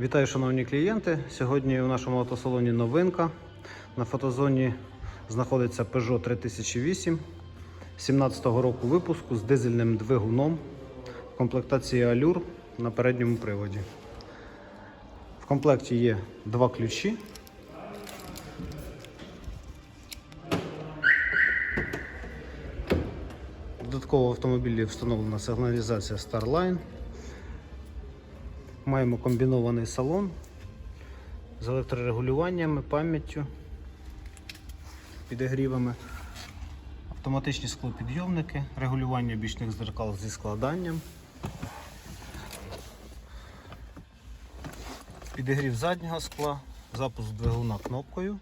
Вітаю, шановні клієнти. Сьогодні у нашому автосалоні новинка. На фотозоні знаходиться Peugeot 3008 17-го року випуску з дизельним двигуном в комплектації Allure на передньому приводі. В комплекті є два ключі. Додатково в автомобілі встановлена сигналізація Starline. Маємо комбінований салон з електрорегулюваннями, пам'яттю, підігрівами, автоматичні склопідйомники, регулювання бічних зеркал зі складанням, підігрів заднього скла, запуск двигуна кнопкою.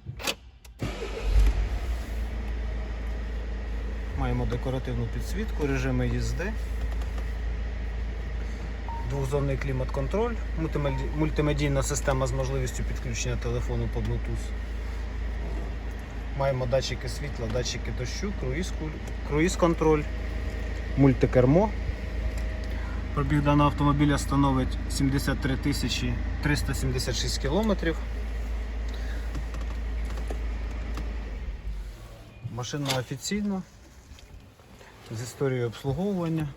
Маємо декоративну підсвітку, режими їзди. Двохзонний клімат-контроль, мультимедійна система з можливістю підключення телефону по Bluetooth. Маємо датчики світла, датчики дощу, круїз, круїз-контроль, мультикермо. Пробіг даного автомобіля становить 73 тисячі 376 кілометрів. Машина офіційна з історією обслуговування.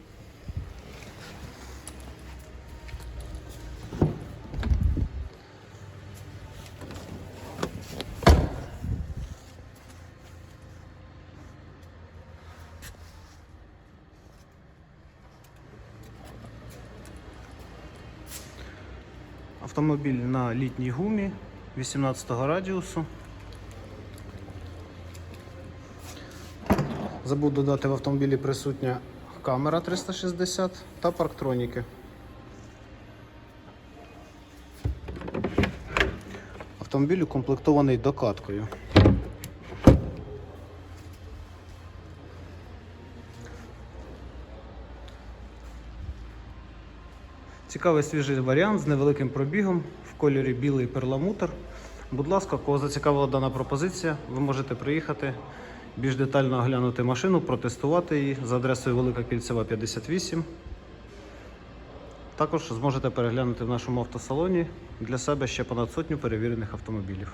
Автомобіль на літній гумі 18 радіусу. Забув додати в автомобілі присутня камера 360 та парктроніки. Автомобіль укомплектований докаткою. Цікавий свіжий варіант з невеликим пробігом в кольорі білий перламутр. Будь ласка, кого зацікавила дана пропозиція, ви можете приїхати більш детально оглянути машину, протестувати її за адресою Велика Кільцева 58. Також зможете переглянути в нашому автосалоні для себе ще понад сотню перевірених автомобілів.